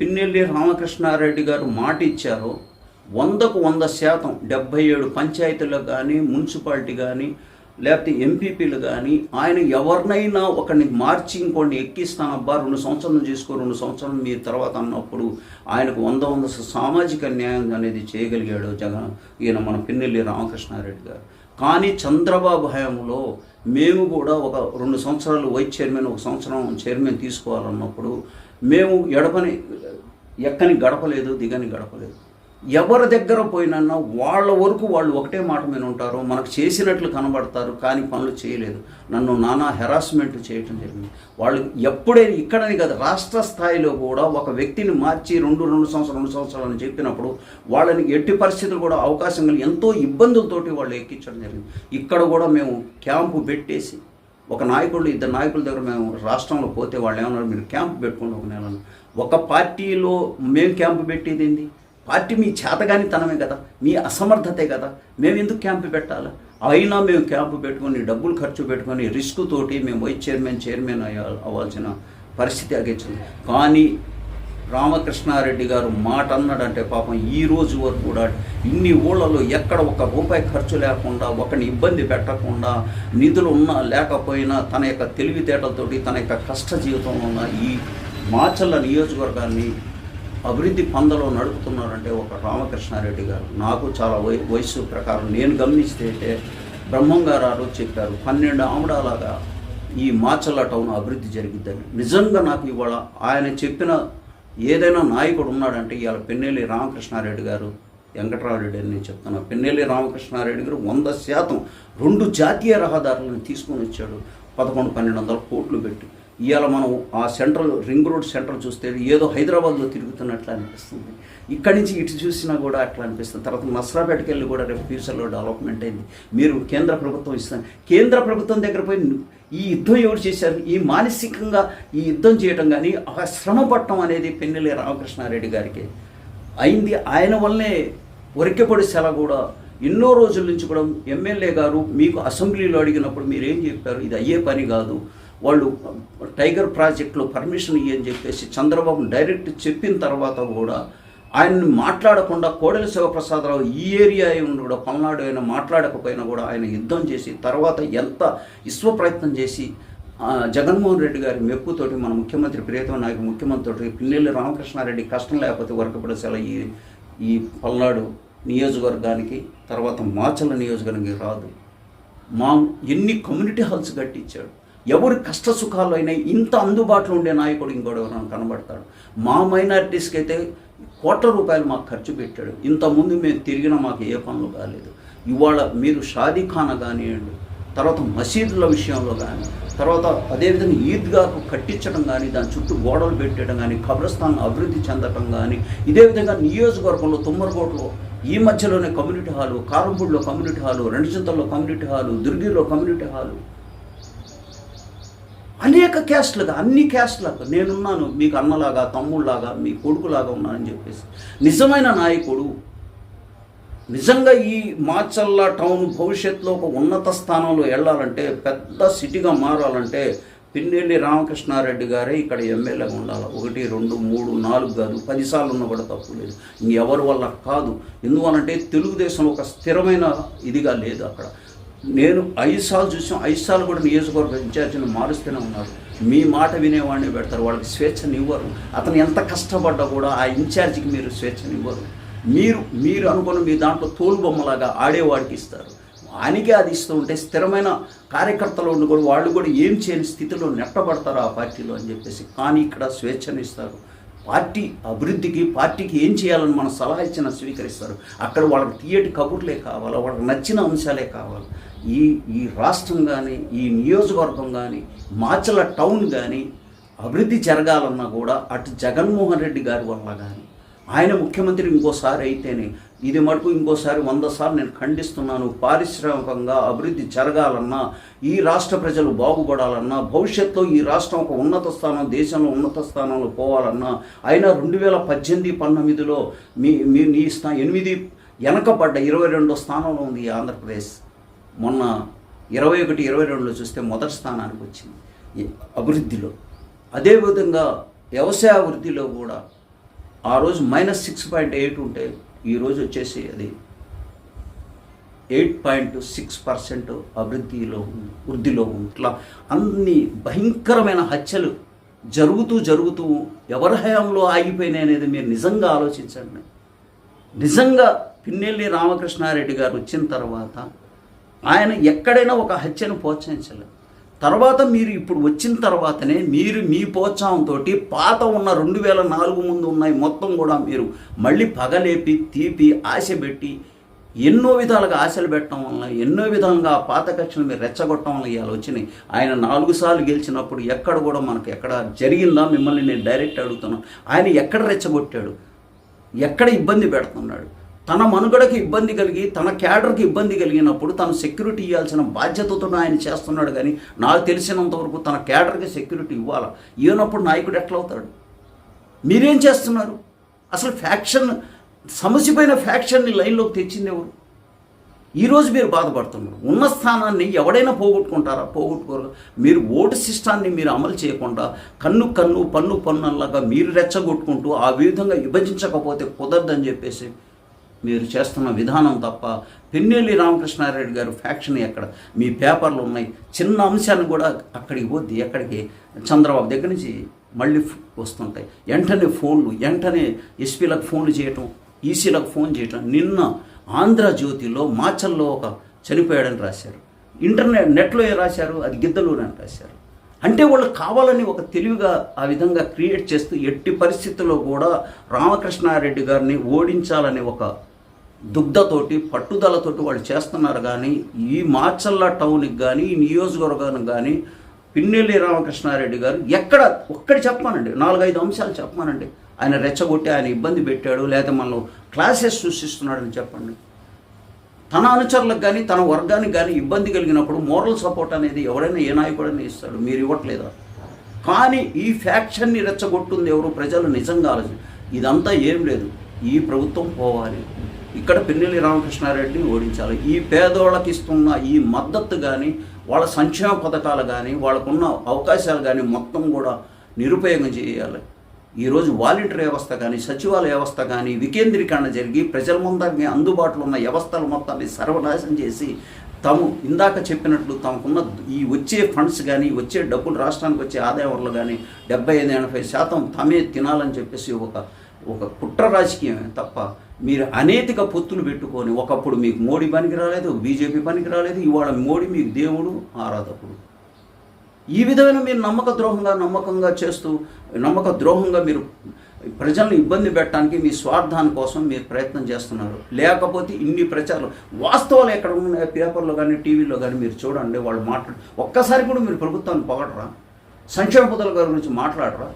పిన్నెల్లి రామకృష్ణారెడ్డి గారు మాట ఇచ్చారో వందకు వంద శాతం డెబ్బై ఏడు పంచాయతీలకు కానీ మున్సిపాలిటీ కానీ లేకపోతే ఎంపీపీలు కానీ ఆయన ఎవరినైనా ఒకరిని మార్చి ఇంకోటి ఎక్కిస్తాను అబ్బా రెండు సంవత్సరాలు చేసుకో రెండు సంవత్సరాలు మీ తర్వాత అన్నప్పుడు ఆయనకు వంద వంద సామాజిక న్యాయం అనేది చేయగలిగాడు జగన్ ఈయన మన పిన్నెల్లి రామకృష్ణారెడ్డి గారు. కానీ చంద్రబాబు హయాంలో మేము కూడా ఒక రెండు సంవత్సరాలు వైస్ చైర్మన్ ఒక సంవత్సరం చైర్మన్ తీసుకోవాలన్నప్పుడు మేము ఎడపని ఎక్కని గడపలేదు దిగని గడపలేదు. ఎవరి దగ్గర పోయినన్నా వాళ్ళ వరకు వాళ్ళు ఒకటే మాట మీద ఉంటారు మనకు చేసినట్లు కనబడతారు కానీ పనులు చేయలేదు. నన్ను నానా హెరాస్మెంట్ చేయటం జరిగింది. వాళ్ళు ఎప్పుడైనా ఇక్కడని కదా రాష్ట్ర స్థాయిలో కూడా ఒక వ్యక్తిని మార్చి రెండు రెండు సంవత్సరాలు రెండు సంవత్సరాలు అని చెప్పినప్పుడు వాళ్ళని ఎట్టి పరిస్థితులు కూడా అవకాశం కలిగి ఎంతో ఇబ్బందులతోటి వాళ్ళు ఎక్కించడం జరిగింది. ఇక్కడ కూడా మేము క్యాంపు పెట్టేసి ఒక నాయకుడు ఇద్దరు నాయకుల దగ్గర మేము రాష్ట్రంలో పోతే వాళ్ళు ఏమన్నారు మీరు క్యాంప్ పెట్టుకోండి ఒక నెల ఒక పార్టీలో మేము క్యాంపు పెట్టేది ఏంది? పార్టీ మీ చేతగానితనమే కదా మీ అసమర్థతే కదా మేము ఎందుకు క్యాంపు పెట్టాలి? అయినా మేము క్యాంపు పెట్టుకొని డబ్బులు ఖర్చు పెట్టుకొని రిస్క్ తోటి మేము వైస్ చైర్మన్ చైర్మన్ అయ్యా అవ్వాల్సిన పరిస్థితి అగించింది కానీ రామకృష్ణారెడ్డి గారు మాట అన్నాడంటే పాపం ఈ రోజు వరకు కూడా ఇన్ని ఊళ్ళలో ఎక్కడ ఒక రూపాయి ఖర్చు లేకుండా ఒకరిని ఇబ్బంది పెట్టకుండా నిధులు ఉన్నా లేకపోయినా తన యొక్క తెలివితేటలతోటి తన యొక్క కష్ట జీవితంలో ఉన్న ఈ మాచల్ల నియోజకవర్గాన్ని అభివృద్ధి పందలో నడుపుతున్నారంటే ఒక రామకృష్ణారెడ్డి గారు. నాకు చాలా వయ వయస్సు ప్రకారం నేను గమనిస్తే బ్రహ్మం గారు చెప్పారు పన్నెండు ఆమడాలాగా ఈ మాచల్ల టౌన్ అభివృద్ధి జరిగిద్దని. నిజంగా నాకు ఇవాళ ఆయన చెప్పిన ఏదైనా నాయకుడు ఉన్నాడంటే ఇవాళ పెన్నెల్లి రామకృష్ణారెడ్డి గారు వెంకటరామరెడ్డి అని నేను చెప్తున్నా పెన్నెల్లి రామకృష్ణారెడ్డి గారు వంద శాతం రెండు జాతీయ రహదారులను తీసుకొని వచ్చాడు. పదకొండు పన్నెండు వందల కోట్లు పెట్టి. ఇవాళ మనం ఆ సెంట్రల్ రింగ్ రోడ్ సెంటర్ చూస్తే ఏదో హైదరాబాద్లో తిరుగుతున్నట్లు అనిపిస్తుంది. ఇక్కడి నుంచి ఇటు చూసినా కూడా అట్లా అనిపిస్తుంది. తర్వాత నసరాపేటకి వెళ్ళి కూడా రేపు ఫ్యూచర్లో డెవలప్మెంట్ అయింది. మీరు కేంద్ర ప్రభుత్వం ఇస్తాను కేంద్ర ప్రభుత్వం దగ్గర పోయి ఈ యుద్ధం ఎవరు చేశారు? ఈ మానసికంగా ఈ యుద్ధం చేయటం కానీ ఆ శ్రమ పట్టడం అనేది పెన్నెల్లి రామకృష్ణారెడ్డి గారికి. అయింది. ఆయన వల్లనే ఒరికెపడి సెల కూడా ఎన్నో రోజుల నుంచి కూడా ఎమ్మెల్యే గారు మీకు అసెంబ్లీలో అడిగినప్పుడు మీరు ఏం చెప్పారు? ఇది అయ్యే పని కాదు. వాళ్ళు టైగర్ ప్రాజెక్టులో పర్మిషన్ ఇవ్వని చెప్పేసి చంద్రబాబు డైరెక్ట్ చెప్పిన తర్వాత కూడా ఆయన్ని మాట్లాడకుండా కోడెల శివప్రసాదరావు ఈ ఏరియా అయి ఉండి కూడా పల్నాడు అయినా మాట్లాడకపోయినా కూడా ఆయన యుద్ధం చేసి తర్వాత ఎంత విశ్వ ప్రయత్నం చేసి జగన్మోహన్ రెడ్డి గారి మెప్పుతోటి మన ముఖ్యమంత్రి ప్రియతమ నాయకు ముఖ్యమంత్రితో పిన్నెల్లి రామకృష్ణారెడ్డి కష్టం లేకపోతే వరకపడేసేలా ఈ ఈ పల్నాడు నియోజకవర్గానికి తర్వాత మాచల నియోజకవర్గానికి రాదు. మా ఎన్ని కమ్యూనిటీ హాల్స్ కట్టించాడు. ఎవరి కష్ట సుఖాలు అయినా ఇంత అందుబాటులో ఉండే నాయకుడు ఇంకోటి కనబడతాడు. మా మైనారిటీస్కి అయితే కోట్ల రూపాయలు మాకు ఖర్చు పెట్టాడు. ఇంతకుముందు మేము తిరిగినా మాకు ఏ పనులు కాలేదు. ఇవాళ మీరు షాదీ ఖానా కానివ్వండి తర్వాత మసీదుల విషయంలో కానీ తర్వాత అదేవిధంగా ఈద్గాకు కట్టించడం కానీ దాని చుట్టూ గోడలు పెట్టడం కానీ కబ్రస్థాన్ అభివృద్ధి చెందడం కానీ ఇదే విధంగా నియోజకవర్గంలో తుమ్మరకోటలో ఈ మధ్యలోనే కమ్యూనిటీ హాలు కారంపూడిలో కమ్యూనిటీ హాలు రెండుచింతల్లో కమ్యూనిటీ హాలు దుర్గిలో కమ్యూనిటీ హాలు అనేక క్యాస్ట్లుగా అన్ని క్యాస్ట్లకు నేనున్నాను మీకు అన్నలాగా తమ్ముళ్ళలాగా మీ కొడుకులాగా ఉన్నానని చెప్పేసి. నిజమైన నాయకుడు నిజంగా ఈ మాచల్ల టౌన్ భవిష్యత్తులో ఒక ఉన్నత స్థానంలో వెళ్ళాలంటే పెద్ద సిటీగా మారాలంటే పిన్నెల్లి రామకృష్ణారెడ్డి గారే ఇక్కడ ఎమ్మెల్యేగా ఉండాలి. ఒకటి రెండు మూడు నాలుగు కాదు పదిసార్లు ఉన్న కూడా తప్పు లేదు. ఇంకెవరి వల్ల కాదు. ఎందువలంటే తెలుగుదేశం ఒక స్థిరమైన ఇదిగా లేదు అక్కడ. నేను ఐదు సార్లు చూసాం ఐదు సార్లు కూడా నియోజకవర్గ ఇన్ఛార్జీని మారుస్తూనే ఉన్నారు. మీ మాట వినేవాడిని పెడతారు వాళ్ళకి స్వేచ్ఛనివ్వరు అతను ఎంత కష్టపడ్డా కూడా ఆ ఇన్ఛార్జికి మీరు స్వేచ్ఛనివ్వరు మీరు మీరు అనుకున్న మీ దాంట్లో తోలుబొమ్మలాగా ఆడేవాడికి ఇస్తారు. ఆయనకే అది ఇస్తూ ఉంటే స్థిరమైన కార్యకర్తలు ఉండి కూడా వాళ్ళు కూడా ఏం చేయని స్థితిలో నెట్టబడతారు ఆ పార్టీలో అని చెప్పేసి. కానీ ఇక్కడ స్వేచ్ఛను ఇస్తారు. పార్టీ అభివృద్ధికి పార్టీకి ఏం చేయాలని మన సలహా ఇచ్చినా స్వీకరిస్తారు. అక్కడ వాళ్ళకి తీయటి కబుర్లే కావాలి వాళ్ళకి నచ్చిన అంశాలే కావాలి. ఈ ఈ రాష్ట్రం కానీ ఈ నియోజకవర్గం కానీ మాచల టౌన్ కానీ అభివృద్ధి జరగాలన్నా కూడా అటు జగన్మోహన్ రెడ్డి గారి వల్ల కానీ ఆయన ముఖ్యమంత్రి ఇంకోసారి అయితేనే ఇది మటుకు ఇంకోసారి వంద సార్లు నేను ఖండిస్తున్నాను పారిశ్రామికంగా అభివృద్ధి జరగాలన్నా ఈ రాష్ట్ర ప్రజలు బాగుపడాలన్నా భవిష్యత్తులో ఈ రాష్ట్రం ఒక ఉన్నత స్థానం దేశంలో ఉన్నత స్థానంలో పోవాలన్నా అయినా రెండు వేల పద్దెనిమిది పంతొమ్మిదిలో మీ మీ నీ స్థా ఎనిమిది వెనకబడ్డ ఇరవై రెండో స్థానంలో ఉంది ఈ ఆంధ్రప్రదేశ్. మొన్న ఇరవై ఒకటి ఇరవై రెండులో చూస్తే మొదటి స్థానానికి వచ్చింది. అభివృద్ధిలో. అదేవిధంగా వ్యవసాయ అభివృద్ధిలో కూడా ఆ రోజు మైనస్ సిక్స్ పాయింట్ ఎయిట్ ఉంటే ఈరోజు వచ్చేసి అది ఎయిట్ పాయింట్ సిక్స్ పర్సెంట్ అభివృద్ధిలో వృద్ధిలో ఉంది. ఇట్లా అన్ని భయంకరమైన హత్యలు జరుగుతూ జరుగుతూ ఎవరి హయాంలో ఆగిపోయినాయి అనేది మీరు నిజంగా ఆలోచించండి. నిజంగా పిన్నెల్లి రామకృష్ణారెడ్డి గారు వచ్చిన తర్వాత ఆయన ఎక్కడైనా ఒక హత్యను ప్రోత్సహించలేదు. తర్వాత మీరు ఇప్పుడు వచ్చిన తర్వాతనే మీరు మీ ప్రోత్సాహంతో పాత ఉన్న రెండు వేల నాలుగు ముందు ఉన్నాయి. మొత్తం కూడా మీరు మళ్ళీ పగలేపి తీపి ఆశ పెట్టి ఎన్నో విధాలుగా ఆశలు పెట్టడం వలన ఎన్నో విధంగా ఆ పాత కక్షను మీరు రెచ్చగొట్టడం వల్ల ఇవాళ వచ్చినాయి. ఆయన నాలుగు సార్లు గెలిచినప్పుడు ఎక్కడ కూడా మనకు ఎక్కడ జరిగిందా మిమ్మల్ని నేను డైరెక్ట్ అడుగుతున్నాను ఆయన ఎక్కడ రెచ్చగొట్టాడు? ఎక్కడ ఇబ్బంది పెడుతున్నాడు? తన మనుగడకు ఇబ్బంది కలిగి తన క్యాడర్కి ఇబ్బంది కలిగినప్పుడు తను సెక్యూరిటీ ఇవ్వాల్సిన బాధ్యతతో ఆయన చేస్తున్నాడు కానీ నాకు తెలిసినంత వరకు తన క్యాడర్కి సెక్యూరిటీ ఇవ్వాలా? ఇవ్వనప్పుడు నాయకుడు ఎట్లా అవుతాడు? మీరేం చేస్తున్నారు? అసలు ఫ్యాక్షన్ సమస్యపైన ఫ్యాక్షన్ని లైన్లోకి తెచ్చింది ఎవరు? ఈరోజు మీరు బాధపడుతున్నారు. ఉన్న స్థానాన్ని ఎవడైనా పోగొట్టుకుంటారా? పోగొట్టుకోరు. మీరు ఓటు సిస్టాన్ని మీరు అమలు చేయకుండా కన్ను కన్ను పన్ను పన్నులాగా మీరు రెచ్చగొట్టుకుంటూ ఆ విధంగా విభజించకపోతే కుదరదని చెప్పేసి మీరు చేస్తున్న విధానం తప్ప పెన్నెల్లి రామకృష్ణారెడ్డి గారు ఫ్యాక్షన్ ఎక్కడ? మీ పేపర్లు ఉన్నాయి. చిన్న అంశాన్ని కూడా అక్కడికి పోద్ది. ఎక్కడికి? చంద్రబాబు దగ్గర నుంచి మళ్ళీ వస్తుంటాయి. వెంటనే ఫోన్లు వెంటనే ఎస్పీలకు ఫోన్లు చేయటం ఈసీలకు ఫోన్ చేయటం. నిన్న ఆంధ్రజ్యోతిలో మాచల్లో ఒక చనిపోయాడని రాశారు. ఇంటర్నెట్ నెట్లో ఏ రాశారు? అది గిద్దలూరని అని రాశారు. అంటే వాళ్ళు కావాలని ఒక తెలివిగా ఆ విధంగా క్రియేట్ చేస్తూ ఎట్టి పరిస్థితుల్లో కూడా రామకృష్ణారెడ్డి గారిని ఓడించాలని ఒక దుగ్ధతోటి పట్టుదలతోటి వాళ్ళు చేస్తున్నారు కానీ ఈ మార్చల్లా టౌన్కి కానీ ఈ నియోజకవర్గానికి కానీ పిన్నెల్లి రామకృష్ణారెడ్డి గారు ఎక్కడ ఒక్కటి చెప్పానండి నాలుగైదు అంశాలు చెప్పమానండి ఆయన రెచ్చగొట్టి ఆయన ఇబ్బంది పెట్టాడు లేదా మనలో క్లాసెస్ సృష్టిస్తున్నాడని చెప్పండి. తన అనుచరులకు కానీ తన వర్గానికి కానీ ఇబ్బంది కలిగినప్పుడు మోరల్ సపోర్ట్ అనేది ఎవరైనా ఏ నాయకుడైనా ఇస్తాడు మీరు ఇవ్వట్లేదా? కానీ ఈ ఫ్యాక్షన్ని రెచ్చగొట్టుంది ఎవరు ప్రజలు నిజంగా ఆలోచన ఇదంతా ఏం లేదు. ఈ ప్రభుత్వం పోవాలి. ఇక్కడ పిన్నెల్లి రామకృష్ణారెడ్డిని ఓడించాలి. ఈ పేదోళ్ళకి ఇస్తున్న ఈ మద్దతు కానీ వాళ్ళ సంక్షేమ పథకాలు కానీ వాళ్ళకున్న అవకాశాలు కానీ మొత్తం కూడా నిరుపయోగం చేయాలి. ఈరోజు వాలంటీర్ వ్యవస్థ కానీ సచివాలయ వ్యవస్థ కానీ వికేంద్రీకరణ జరిగి ప్రజల ముందరికి అందుబాటులో ఉన్న వ్యవస్థల మొత్తాన్ని సర్వనాశం చేసి తాము ఇందాక చెప్పినట్లు తమకున్న ఈ వచ్చే ఫండ్స్ కానీ వచ్చే డబ్బులు రాష్ట్రానికి వచ్చే ఆదాయ వనరులు కానీ డెబ్బై ఐదు ఎనభై శాతం తమే తినాలని చెప్పేసి ఒక ఒక కుట్ర రాజకీయమే తప్ప మీరు అనేతిక పొత్తులు పెట్టుకొని ఒకప్పుడు మీకు మోడీ పనికి రాలేదు బీజేపీ పనికి రాలేదు ఇవాళ మోడీ మీకు దేవుడు ఆరాధకుడు. ఈ విధమైన మీరు నమ్మక ద్రోహంగా నమ్మకంగా చేస్తూ నమ్మక ద్రోహంగా మీరు ప్రజలను ఇబ్బంది పెట్టడానికి మీ స్వార్థాని కోసం మీరు ప్రయత్నం చేస్తున్నారు. లేకపోతే ఇన్ని ప్రచారాలు వాస్తవాలు ఎక్కడ ఉన్నాయి పేపర్లో కానీ టీవీలో కానీ మీరు చూడండి వాళ్ళు మాట్లాడు ఒక్కసారి కూడా మీరు ప్రభుత్వాన్ని పొగడరా? సంక్షేమ పథకాల గారి గురించి మాట్లాడరా?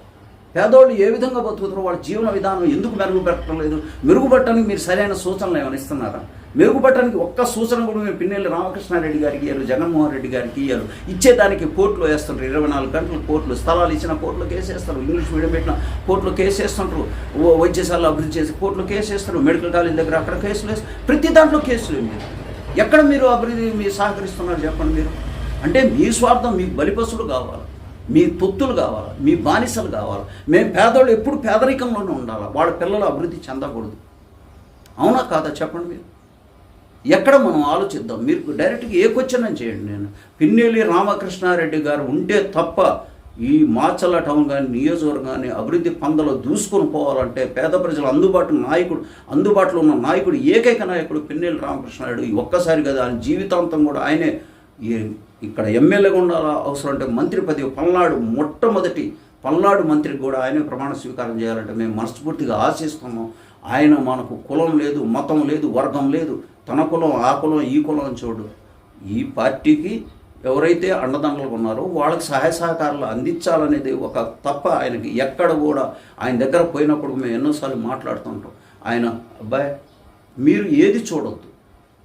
పేదోళ్ళు ఏ విధంగా బతుకుతారో వాళ్ళ జీవన విధానం ఎందుకు మెరుగుపెట్టడం లేదు. మెరుగుపట్టడానికి మీరు సరైన సూచనలు ఏమైనా ఇస్తున్నారా? మెరుగుపట్టడానికి ఒక్క సూచన కూడా మీరు పిన్నెల్లి రామకృష్ణారెడ్డి గారికి ఇయ్యారు జగన్మోహన్ రెడ్డి గారికి ఇయ్యారు ఇచ్చేదానికి కోర్టులో వేస్తుంటారు. ఇరవై నాలుగు గంటలు కోర్టులు స్థలాలు ఇచ్చిన కోర్టులో కేసు వేస్తారు ఇంగ్లీష్ మీడియం పెట్టిన కోర్టులో కేసు వేస్తుంటారు వైద్యశాలలో అభివృద్ధి చేసి కోర్టులో కేసు వేస్తారు మెడికల్ కాలేజ్ దగ్గర అక్కడ కేసులు వేస్తారు. ప్రతి దాంట్లో కేసులు మీరు ఎక్కడ మీరు అభివృద్ధి మీరు సహకరిస్తున్నారు చెప్పండి మీరు? అంటే మీ స్వార్థం మీకు బలిపసులు కావాలి. మీ పొత్తులు కావాలి? మీ బానిసలు కావాలి? మేము పేదోళ్ళు ఎప్పుడు పేదరికంలోనే ఉండాలి? వాళ్ళ పిల్లలు అభివృద్ధి చెందకూడదు. అవునా కాదా? చెప్పండి మీరు. ఎక్కడ మనం ఆలోచిద్దాం? మీరు డైరెక్ట్గా ఏ క్వశ్చన్ చేయండి నేను. పిన్నెల్లి రామకృష్ణారెడ్డి గారు ఉంటే తప్ప ఈ మాచల్ల టౌన్ కానీ నియోజకవర్గం కానీ అభివృద్ధి పందలో దూసుకొని పోవాలంటే పేద ప్రజలు అందుబాటు నాయకుడు అందుబాటులో ఉన్న నాయకుడు ఏకైక నాయకుడు పిన్నెల్లి రామకృష్ణారెడ్డి ఒక్కసారి కదా. ఆయన జీవితాంతం కూడా ఆయనే ఇక్కడ ఎమ్మెల్యేగా ఉండాల అవసరం అంటే మంత్రి పదవి పల్నాడు మొట్టమొదటి పల్నాడు మంత్రికి కూడా ఆయనే ప్రమాణ స్వీకారం చేయాలంటే మేము మనస్ఫూర్తిగా ఆశిస్తున్నాం. ఆయన మనకు కులం లేదు మతం లేదు వర్గం లేదు. తన కులం ఆ కులం ఈ కులం అని చూడు. ఈ పార్టీకి ఎవరైతే అండదండలు ఉన్నారో వాళ్ళకి సహాయ సహకారాలు అందించాలనేది ఒక తప్ప ఆయనకి ఎక్కడ కూడా ఆయన దగ్గర పోయినప్పుడు మేము ఎన్నోసార్లు మాట్లాడుతుంటాం. ఆయన అబ్బాయి మీరు ఏది చూడొద్దు.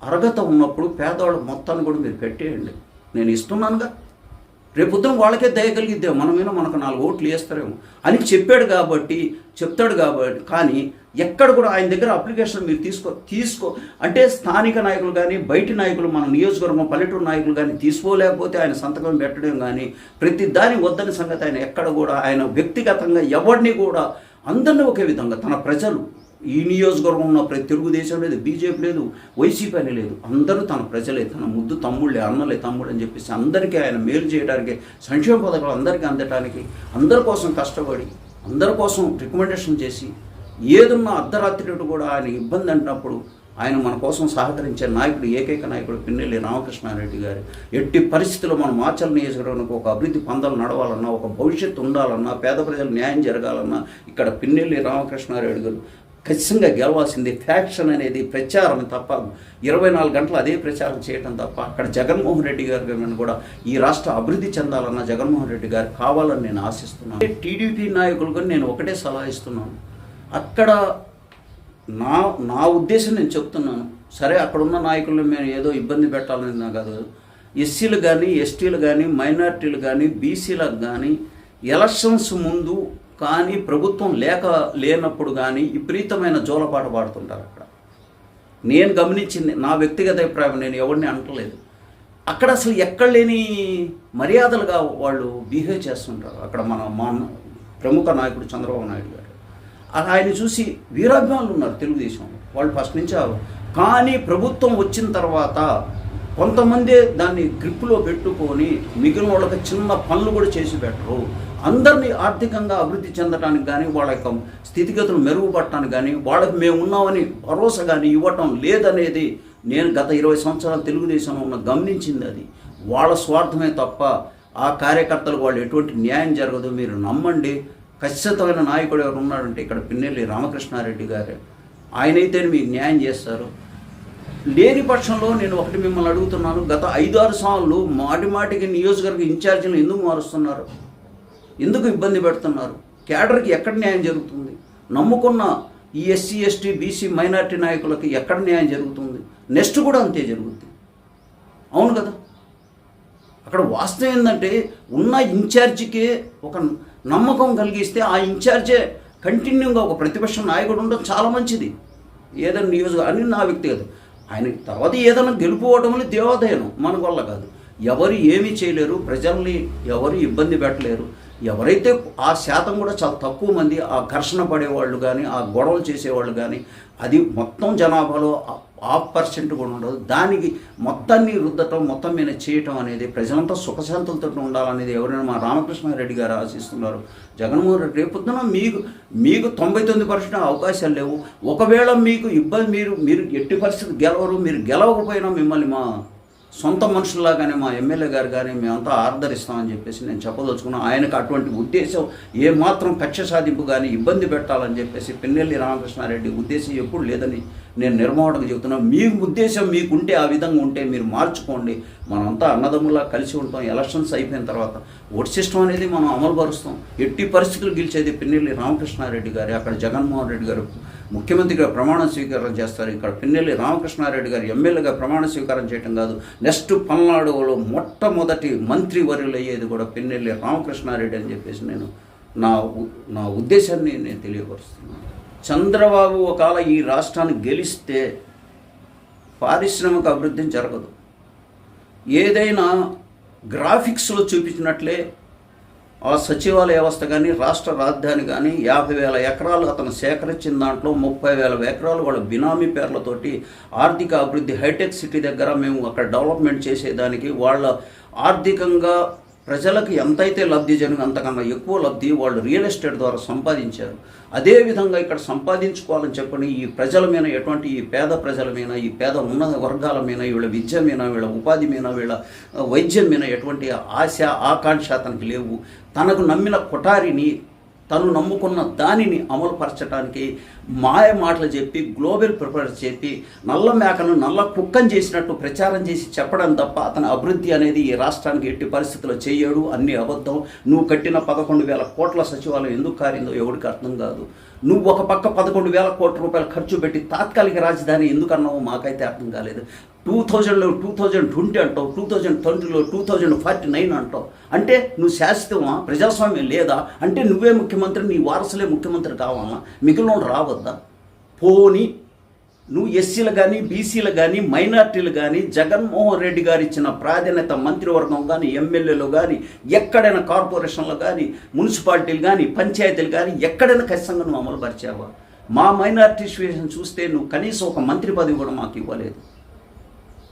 అర్హత ఉన్నప్పుడు పేదవాళ్ళ మొత్తాన్ని కూడా మీరు పెట్టేయండి. నేను ఇస్తున్నానుగా. రేపొద్దున వాళ్ళకే దయ కలిగిద్దే. మనమేమో మనకు నాలుగు ఓట్లు వేస్తారేమో. అని చెప్పాడు కాబట్టి చెప్తాడు కాబట్టి కానీ ఎక్కడ కూడా ఆయన దగ్గర అప్లికేషన్ మీరు తీసుకో తీసుకో అంటే స్థానిక నాయకులు కానీ బయటి నాయకులు మన నియోజకవర్గం పల్లెటూరు నాయకులు కానీ తీసుకోలేకపోతే ఆయన సంతకం పెట్టడం కానీ ప్రతి దాని వద్దని సంగతి ఆయన ఎక్కడ కూడా ఆయన వ్యక్తిగతంగా ఎవరిని కూడా అందరినీ ఒకే విధంగా తన ప్రజలు ఈ నియోజకవర్గం ఉన్న ప్రతి తెలుగుదేశం లేదు బీజేపీ లేదు వైసీపీ అని లేదు. అందరూ తన ప్రజలే తన ముద్దు తమ్ముళ్ళే అన్నలే తమ్ముడు అని చెప్పేసి అందరికీ ఆయన మేలు చేయడానికి సంక్షేమ పథకాలు అందరికీ అందటానికి అందరి కోసం కష్టపడి అందరి కోసం రికమెండేషన్ చేసి ఏదున్న అర్ధరాత్రి కూడా ఆయన ఇబ్బంది అంటున్నప్పుడు ఆయన మన కోసం సహకరించే నాయకుడు ఏకైక నాయకుడు పిన్నెల్లి రామకృష్ణారెడ్డి గారు ఎట్టి పరిస్థితుల్లో మనం మాచల్ నియోజకవర్గానికి ఒక అభివృద్ధి పందలు నడవాలన్నా ఒక భవిష్యత్తు ఉండాలన్నా పేద ప్రజలు న్యాయం జరగాలన్నా ఇక్కడ పిన్నెల్లి రామకృష్ణారెడ్డి గారు ఖచ్చితంగా గెలవాల్సింది. ఫ్యాక్షన్ అనేది ప్రచారం తప్ప ఇరవై నాలుగు గంటలు అదే ప్రచారం చేయటం తప్ప అక్కడ జగన్మోహన్ రెడ్డి గారు కూడా ఈ రాష్ట్ర అభివృద్ధి చెందాలన్న జగన్మోహన్ రెడ్డి గారు కావాలని నేను ఆశిస్తున్నాను. టీడీపీ నాయకులకు నేను ఒకటే సలహా ఇస్తున్నాను. అక్కడ నా నా ఉద్దేశం నేను చెప్తున్నాను. సరే అక్కడ ఉన్న నాయకులను మేము ఏదో ఇబ్బంది పెట్టాలని నాకు కాదు. ఎస్సీలు కానీ ఎస్టీలు కానీ మైనార్టీలు కానీ బీసీలకు కానీ ఎలక్షన్స్ ముందు కానీ ప్రభుత్వం లేక లేనప్పుడు కానీ విపరీతమైన జోలపాట పాడుతుంటారు అక్కడ. నేను గమనించింది నా వ్యక్తిగత అభిప్రాయం నేను ఎవరిని అంటలేదు. అక్కడ అసలు ఎక్కడ లేని మర్యాదలుగా వాళ్ళు బిహేవ్ చేస్తుంటారు. అక్కడ మన మా ప్రముఖ నాయకుడు చంద్రబాబు నాయుడు గారు. అలా ఆయన చూసి వీరాభిమానులు ఉన్నారు తెలుగుదేశంలో. వాళ్ళు ఫస్ట్ నుంచి కానీ ప్రభుత్వం వచ్చిన తర్వాత కొంతమంది దాన్ని గ్రిప్లో పెట్టుకొని మిగిలిన వాళ్ళకి చిన్న పనులు కూడా చేసి పెట్టరు. అందరినీ ఆర్థికంగా అభివృద్ధి చెందడానికి కానీ వాళ్ళ యొక్క స్థితిగతులు మెరుగుపడటానికి కానీ వాళ్ళకి మేము ఉన్నామని భరోసా కానీ ఇవ్వటం లేదనేది నేను గత ఇరవై సంవత్సరాలు తెలుగుదేశంలో ఉన్న గమనించింది అది. వాళ్ళ స్వార్థమే తప్ప ఆ కార్యకర్తలకు వాళ్ళు ఎటువంటి న్యాయం జరగదు. మీరు నమ్మండి. ఖచ్చితమైన నాయకుడు ఎవరు ఉన్నాడంటే ఇక్కడ పిన్నెల్లి రామకృష్ణారెడ్డి గారే. ఆయనైతే మీకు న్యాయం చేస్తారు. లేని పక్షంలో నేను ఒకటి మిమ్మల్ని అడుగుతున్నాను. గత ఐదు ఆరు సార్లు మాటి మాటికి నియోజకవర్గ ఇన్ఛార్జీలు ఎందుకు మారుస్తున్నారు? ఎందుకు ఇబ్బంది పెడుతున్నారు? కేడర్కి ఎక్కడ న్యాయం జరుగుతుంది? నమ్ముకున్న ఈ ఎస్సీ ఎస్టీ బీసీ మైనార్టీ నాయకులకి ఎక్కడ న్యాయం జరుగుతుంది? నెక్స్ట్ కూడా అంతే జరుగుతుంది అవును కదా? అక్కడ వాస్తవం ఏంటంటే ఉన్న ఇన్ఛార్జికే ఒక నమ్మకం కలిగిస్తే ఆ ఇన్ఛార్జే కంటిన్యూగా ఒక ప్రతిపక్ష నాయకుడు ఉండడం చాలా మంచిది. ఏదైనా నియోజక అని నా వ్యక్తిగత. ఆయన తర్వాత ఏదైనా గెలుపుకోవటం దేవాదయనం మన వల్ల కాదు. ఎవరు ఏమీ చేయలేరు ప్రజల్ని ఎవరు ఇబ్బంది పెట్టలేరు. ఎవరైతే ఆ శాతం కూడా చాలా తక్కువ మంది ఆ ఘర్షణ పడేవాళ్ళు కానీ ఆ గొడవలు చేసేవాళ్ళు కానీ అది మొత్తం జనాభాలో హాఫ్ పర్సెంట్ కూడా ఉండదు. దానికి మొత్తాన్ని రుద్దటం మొత్తం మీద చేయటం అనేది ప్రజలంతా సుఖశాంతులతో ఉండాలనేది ఎవరైనా మా రామకృష్ణారెడ్డి గారు ఆశిస్తున్నారు. జగన్మోహన్ రెడ్డి రేపొద్దున మీకు మీకు తొంభై తొమ్మిది పర్సెంట్ అవకాశాలు లేవు. ఒకవేళ మీకు ఇబ్బంది మీరు మీరు ఎట్టి పరిస్థితి గెలవరు మీరు గెలవకపోయినా మిమ్మల్ని మా సొంత మనుషుల్లాగానే మా ఎమ్మెల్యే గారు కానీ మేమంతా ఆర్దరిస్తామని చెప్పేసి నేను చెప్పదలుచుకున్నాను ఆయనకు అటువంటి ఉద్దేశం ఏమాత్రం కక్ష సాధింపు కానీ ఇబ్బంది పెట్టాలని చెప్పేసి పిన్నెల్లి రామకృష్ణారెడ్డి ఉద్దేశం ఎప్పుడు లేదని నేను నిర్మాణకు చెబుతున్నాను మీ ఉద్దేశం మీకుంటే ఆ విధంగా ఉంటే మీరు మార్చుకోండి. మనంతా అన్నదమ్ములా కలిసి ఉంటాం. ఎలక్షన్స్ అయిపోయిన తర్వాత ఓట్ సిస్టమ్ అనేది మనం అమలుపరుస్తాం. ఎట్టి పరిస్థితులు గెలిచేది పిన్నెల్లి రామకృష్ణారెడ్డి గారు. అక్కడ జగన్మోహన్ రెడ్డి గారు ముఖ్యమంత్రిగా ప్రమాణ స్వీకారం చేస్తారు. ఇక్కడ పిన్నెల్లి రామకృష్ణారెడ్డి గారు ఎమ్మెల్యేగా ప్రమాణ స్వీకారం చేయటం కాదు. నెక్స్ట్ పల్నాడులో మొట్టమొదటి మంత్రి వర్యులు అయ్యేది కూడా పిన్నెల్లి రామకృష్ణారెడ్డి అని చెప్పేసి నేను నా నా ఉద్దేశాన్ని నేను తెలియపరుస్తున్నాను. చంద్రబాబు ఒకవేళ ఈ రాష్ట్రాన్ని గెలిస్తే పారిశ్రామిక అభివృద్ధి జరగదు. ఏదైనా గ్రాఫిక్స్లో చూపించినట్లే ఆ సచివాలయ వ్యవస్థ కానీ రాష్ట్ర రాజధాని కానీ యాభై వేల ఎకరాలు అతను సేకరించిన దాంట్లో ముప్పై వేల ఎకరాలు వాళ్ళ బినామీ పేర్లతోటి ఆర్థిక అభివృద్ధి హైటెక్ సిటీ దగ్గర మేము అక్కడ డెవలప్మెంట్ చేసేదానికి వాళ్ళ ఆర్థికంగా ప్రజలకు ఎంతైతే లబ్ధి జరిగిందో అంతకన్నా ఎక్కువ లబ్ధి వాళ్ళు రియల్ ఎస్టేట్ ద్వారా సంపాదించారు. అదేవిధంగా ఇక్కడ సంపాదించుకోవాలని చెప్పని ఈ ప్రజల మీద ఎటువంటి ఈ పేద ప్రజల మీద ఈ పేద ఉన్నత వర్గాల మీద వీళ్ళ విద్య మీద వీళ్ళ ఉపాధి మీద వీళ్ళ వైద్యం మీద ఎటువంటి ఆశ ఆకాంక్ష అతనికి లేవు. తనకు నమ్మిన కొటారిని తను నమ్ముకున్న దానిని అమలుపరచడానికి మాయ మాటలు చెప్పి గ్లోబల్ ప్రిపేర్ చెప్పి నల్ల మేకను నల్ల కుక్కని చేసినట్టు ప్రచారం చేసి చెప్పడం తప్ప అతని అభివృద్ధి అనేది ఈ రాష్ట్రానికి ఎట్టి పరిస్థితుల్లో చేయడు అన్ని అబద్ధం. నువ్వు కట్టిన పదకొండు వేల కోట్ల సచివాలయం ఎందుకు కారిందో ఎవరికి అర్థం కాదు. నువ్వు ఒక పక్క పదకొండు వేల కోట్ల రూపాయలు ఖర్చు పెట్టి తాత్కాలిక రాజధాని ఎందుకన్నావో మాకైతే అర్థం కాలేదు. టూ థౌజండ్లో టూ థౌజండ్ ట్వంటీ అంటావు టూ థౌజండ్ ట్వంటీలో టూ థౌజండ్ ఫార్టీ నైన్ అంటావు. అంటే నువ్వు శాశ్వతమా ప్రజాస్వామ్యం లేదా? అంటే నువ్వే ముఖ్యమంత్రి నీ వారసులే ముఖ్యమంత్రి కావాలా? మిగిలిన రావద్దా? పోని నువ్వు ఎస్సీలు కానీ బీసీలు కానీ మైనార్టీలు కానీ జగన్మోహన్ రెడ్డి గారు ఇచ్చిన ప్రాధాన్యత మంత్రివర్గం కానీ ఎమ్మెల్యేలు కానీ ఎక్కడైనా కార్పొరేషన్లు కానీ మున్సిపాలిటీలు కానీ పంచాయతీలు కానీ ఎక్కడైనా ఖచ్చితంగా నువ్వు అమలు పరిచావా మా మైనార్టీ సిచ్యువేషన్ చూస్తే నువ్వు కనీసం ఒక మంత్రి పదవి కూడా మాకు ఇవ్వలేదు.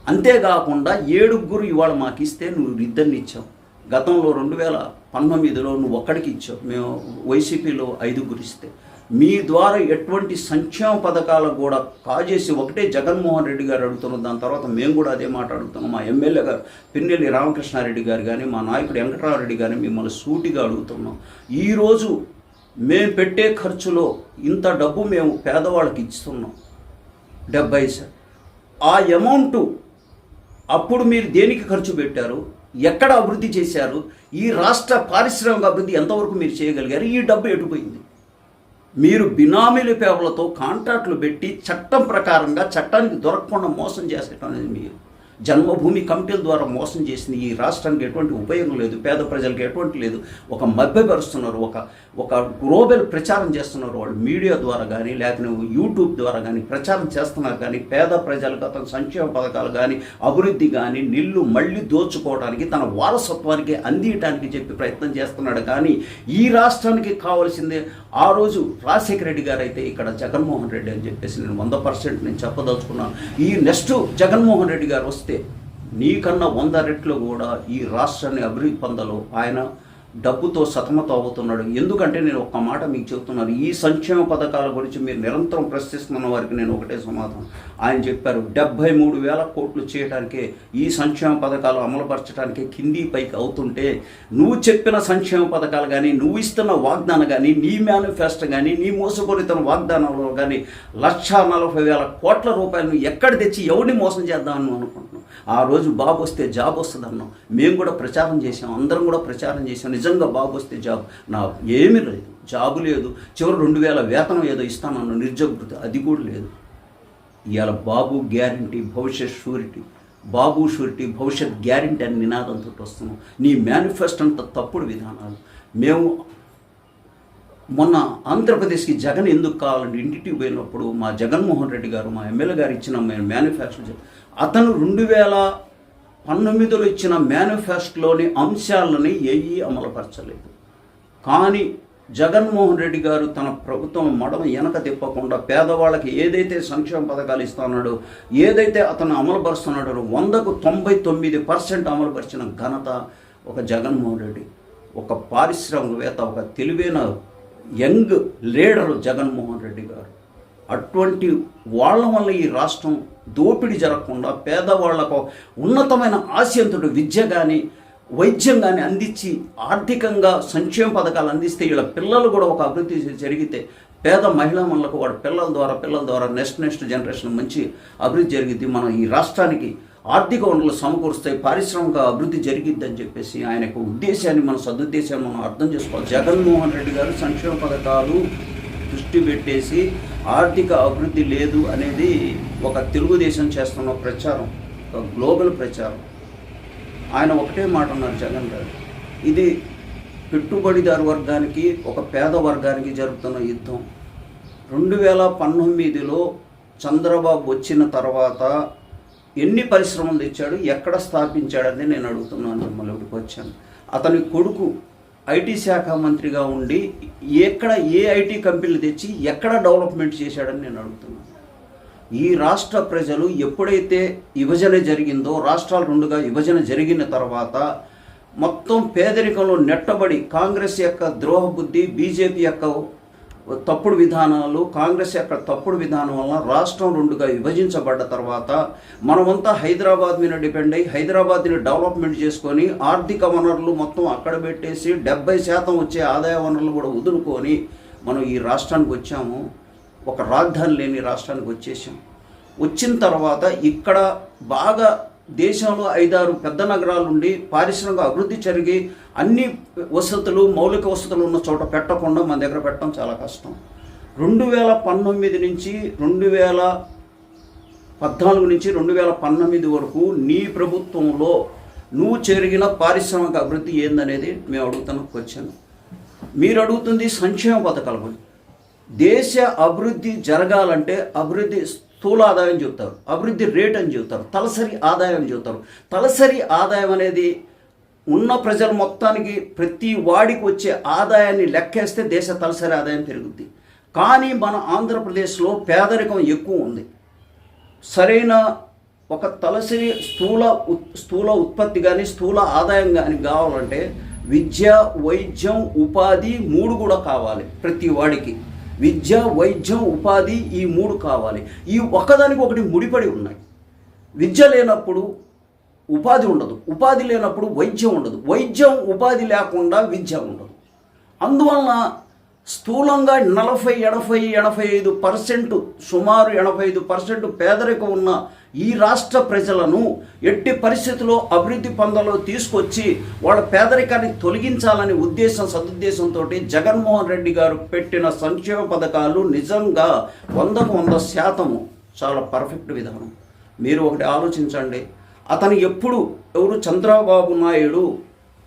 అంతేకాకుండా ఏడుగురు ఇవాళ మాకు ఇస్తే నువ్వు ఇద్దరిని ఇచ్చావు. గతంలో రెండు వేల పంతొమ్మిదిలో నువ్వు ఒక్కడికి ఇచ్చావు. మేము వైసీపీలో ఐదుగురు ఇస్తే. మీ ద్వారా ఎటువంటి సంక్షేమ పథకాలు కూడా కాజేసి ఒకటే జగన్మోహన్ రెడ్డి గారు అడుగుతున్నారు. దాని తర్వాత మేము కూడా అదే మాట అడుగుతున్నాం. మా ఎమ్మెల్యే గారు పిన్నెల్లి రామకృష్ణారెడ్డి గారు కానీ మా నాయకుడు వెంకటరామరెడ్డి గారిని మిమ్మల్ని సూటిగా అడుగుతున్నాం. ఈరోజు మేము పెట్టే ఖర్చులో ఇంత డబ్బు మేము పేదవాళ్ళకి ఇస్తున్నాం. డెబ్బై సార్ ఆ అమౌంటు అప్పుడు మీరు దేనికి ఖర్చు పెట్టారు? ఎక్కడ అభివృద్ధి చేశారు? ఈ రాష్ట్ర పారిశ్రామిక అభివృద్ధి ఎంతవరకు మీరు చేయగలిగారు? ఈ డబ్బు ఎటుపోయింది మీరు బినామీల పేపర్లతో కాంట్రాక్టులు పెట్టి చట్టం ప్రకారంగా చట్టానికి దొరకకుండా మోసం చేసేటం అనేది మీరు జన్మభూమి కమిటీల ద్వారా మోసం చేసింది ఈ రాష్ట్రానికి ఎటువంటి ఉపయోగం లేదు పేద ప్రజలకు ఎటువంటి లేదు. ఒక మభ్యపరుస్తున్నారు ఒక ఒక గ్లోబల్ ప్రచారం చేస్తున్నారు వాళ్ళు. మీడియా ద్వారా కానీ లేకపోతే యూట్యూబ్ ద్వారా కానీ ప్రచారం చేస్తున్నారు కానీ పేద ప్రజలకు అతని సంక్షేమ పథకాలు కానీ అభివృద్ధి కానీ నిల్లు మళ్ళీ దోచుకోవడానికి తన వారసత్వానికి అందియటానికి చెప్పి ప్రయత్నం చేస్తున్నాడు. కానీ ఈ రాష్ట్రానికి కావాల్సిందే ఆ రోజు రాజశేఖర రెడ్డి గారు అయితే ఇక్కడ జగన్మోహన్ రెడ్డి అని చెప్పేసి నేను వంద పర్సెంట్ నేను చెప్పదలుచుకున్నాను. ఈ నెక్స్ట్ జగన్మోహన్ రెడ్డి గారు వస్తే నీకన్నా వంద రెట్లు కూడా ఈ రాష్ట్రాన్ని అభివృద్ధి పొందలో ఆయన డబ్బుతో సతమతం అవుతున్నాడు. ఎందుకంటే నేను ఒక్క మాట మీకు చెప్తున్నాను. ఈ సంక్షేమ పథకాల గురించి మీరు నిరంతరం ప్రశ్నిస్తున్న వారికి నేను ఒకటే సమాధానం. ఆయన చెప్పారు డెబ్బై మూడు వేల కోట్లు చేయడానికే ఈ సంక్షేమ పథకాలు అమలుపరచడానికి కింది పైకి అవుతుంటే నువ్వు చెప్పిన సంక్షేమ పథకాలు కానీ నువ్వు ఇస్తున్న వాగ్దానం కానీ నీ మేనిఫెస్టో కానీ నీ మోసపూరితన వాగ్దానాలు కానీ లక్ష నలభై వేల కోట్ల రూపాయలు ఎక్కడ తెచ్చి ఎవరిని మోసం చేద్దామని అనుకుంటున్నాను ఆ రోజు బాబు వస్తే జాబ్ వస్తుంది అన్నాం. మేము కూడా ప్రచారం చేసాం అందరం కూడా ప్రచారం చేసాం నిజంగా బాబు వస్తే జాబ్. నా ఏమీ లేదు. జాబు లేదు. చివరి రెండు వేల వేతనం ఏదో ఇస్తానన్న. నిరుద్యోగ అది కూడా లేదు. ఇవాళ బాబు గ్యారంటీ భవిష్యత్ షూరిటీ. బాబు షూరిటీ భవిష్యత్ గ్యారంటీ అని నినాదంతో వస్తున్నాం. నీ మేనిఫెస్టో అంత తప్పుడు విధానాలు. మేము మొన్న ఆంధ్రప్రదేశ్కి జగన్ ఎందుకు కావాలంటే ఇంటికి పోయినప్పుడు మా జగన్మోహన్ రెడ్డి గారు మా ఎమ్మెల్యే గారు ఇచ్చిన మ్యానుఫ్యాక్చర్ అతను రెండు వేల పంతొమ్మిదిలో ఇచ్చిన మేనిఫెస్టోలోని అంశాలని ఏవి అమలుపరచలేదు. కానీ జగన్మోహన్ రెడ్డి గారు తన ప్రభుత్వం మడమ వెనక తిప్పకుండా పేదవాళ్ళకి ఏదైతే సంక్షేమ పథకాలు ఇస్తున్నాడో ఏదైతే అతను అమలుపరుస్తున్నాడో వందకు తొంభై తొమ్మిది పర్సెంట్ అమలుపరిచిన ఘనత ఒక జగన్మోహన్ రెడ్డి. ఒక పారిశ్రామికవేత్త ఒక తెలివైన యంగ్ లీడరు జగన్మోహన్ రెడ్డి గారు. అటువంటి వాళ్ళ వల్ల ఈ రాష్ట్రం దోపిడీ జరగకుండా పేదవాళ్ళకు ఉన్నతమైన ఆశయంతుడు విద్య కానీ వైద్యం కానీ అందించి ఆర్థికంగా సంక్షేమ పథకాలు అందిస్తే వీళ్ళ పిల్లలు కూడా ఒక అభివృద్ధి జరిగితే పేద మహిళా మనలకు వాడి పిల్లల ద్వారా పిల్లల ద్వారా నెక్స్ట్ నెక్స్ట్ జనరేషన్ మంచి అభివృద్ధి జరిగింది మనం ఈ రాష్ట్రానికి ఆర్థిక వనరులు సమకూరుస్తాయి పారిశ్రామిక అభివృద్ధి జరిగిద్దని చెప్పేసి ఆయన యొక్క ఉద్దేశాన్ని మన సదుద్దేశాన్ని మనం అర్థం చేసుకోవాలి. జగన్మోహన్ రెడ్డి గారు సంక్షేమ పథకాలు దృష్టి పెట్టేసి ఆర్థిక అభివృద్ధి లేదు అనేది ఒక తెలుగుదేశం చేస్తున్న ప్రచారం ఒక గ్లోబల్ ప్రచారం. ఆయన ఒకటే మాట అన్నారు జగన్ గారు. ఇది పెట్టుబడిదారు వర్గానికి ఒక పేద వర్గానికి జరుగుతున్న యుద్ధం. రెండు వేల పంతొమ్మిదిలో చంద్రబాబు వచ్చిన తర్వాత ఎన్ని పరిశ్రమలు తెచ్చాడు ఎక్కడ స్థాపించాడని నేను అడుగుతున్నాను మిమ్మల్ని వచ్చాను. అతని కొడుకు ఐటీ శాఖ మంత్రిగా ఉండి ఎక్కడ ఏ ఐటీ కంపెనీలు తెచ్చి ఎక్కడ డెవలప్మెంట్ చేశాడని నేను అడుగుతున్నాను ఈ రాష్ట్ర ప్రజలు ఎప్పుడైతే విభజన జరిగిందో రాష్ట్రాలు రెండుగా విభజన జరిగిన తర్వాత మొత్తం పేదరికంలో నెట్టబడి కాంగ్రెస్ యొక్క ద్రోహబుద్ధి బీజేపీ యొక్క తప్పుడు విధానాలు కాంగ్రెస్ యొక్క తప్పుడు విధానం వలన రాష్ట్రం రెండుగా విభజించబడ్డ తర్వాత మనమంతా హైదరాబాద్ మీద డిపెండ్ అయ్యి హైదరాబాద్ని డెవలప్మెంట్ చేసుకొని ఆర్థిక వనరులు మొత్తం అక్కడ పెట్టేసి డెబ్బై శాతం వచ్చే ఆదాయ వనరులు కూడా వదులుకొని మనం ఈ రాష్ట్రానికి వచ్చాము. ఒక రాజధాని లేని రాష్ట్రానికి వచ్చేసాం. వచ్చిన తర్వాత ఇక్కడ బాగా దేశంలో ఐదారు పెద్ద నగరాలు నుండి పారిశ్రామిక అభివృద్ధి జరిగి అన్ని వసతులు మౌలిక వసతులు ఉన్న చోట పెట్టకుండా మన దగ్గర పెట్టడం చాలా కష్టం. రెండు వేల పంతొమ్మిది నుంచి రెండు వేల పద్నాలుగు నుంచి రెండు వేల పంతొమ్మిది వరకు నీ ప్రభుత్వంలో నువ్వు జరిగిన పారిశ్రామిక అభివృద్ధి ఏందనేది మేము అడుగుతున్న క్వశ్చన్ మీరు అడుగుతుంది సంక్షేమ పథకాల గురించి. దేశ అభివృద్ధి జరగాలంటే అభివృద్ధి స్థూల ఆదాయం చెబుతారు. అభివృద్ధి రేట్ అని చెబుతారు. తలసరి ఆదాయం చెబుతారు. తలసరి ఆదాయం అనేది ఉన్న ప్రజల మొత్తానికి ప్రతి వాడికి వచ్చే ఆదాయాన్ని లెక్కేస్తే దేశ తలసరి ఆదాయం పెరుగుద్ది. కానీ మన ఆంధ్రప్రదేశ్లో పేదరికం ఎక్కువ ఉంది. సరైన ఒక తలసరి స్థూల ఉత్- స్థూల ఉత్పత్తి కానీ స్థూల ఆదాయం కానీ కావాలంటే విద్య వైద్యం ఉపాధి మూడు కూడా కావాలి ప్రతి వాడికి. విద్య వైద్యం ఉపాధి ఈ మూడు కావాలి. ఈ ఒకదానికి ఒకటి ముడిపడి ఉన్నాయి. విద్య లేనప్పుడు ఉపాధి ఉండదు. ఉపాధి లేనప్పుడు వైద్యం ఉండదు. వైద్యం ఉపాధి లేకుండా విద్య ఉండదు. అందువలన స్థూలంగా నలభై ఎనభై ఎనభై ఐదు పర్సెంట్ సుమారు ఎనభై ఐదు పర్సెంట్ పేదరికం ఉన్న ఈ రాష్ట్ర ప్రజలను ఎట్టి పరిస్థితుల్లో అభివృద్ధి పందలో తీసుకొచ్చి వాళ్ళ పేదరికాన్ని తొలగించాలనే ఉద్దేశం సదుద్దేశంతో జగన్మోహన్ రెడ్డి గారు పెట్టిన సంక్షేమ పథకాలు నిజంగా వందకు వంద శాతము చాలా పర్ఫెక్ట్ విధానం. మీరు ఒకటి ఆలోచించండి. అతను ఎప్పుడు ఎవరు చంద్రబాబు నాయుడు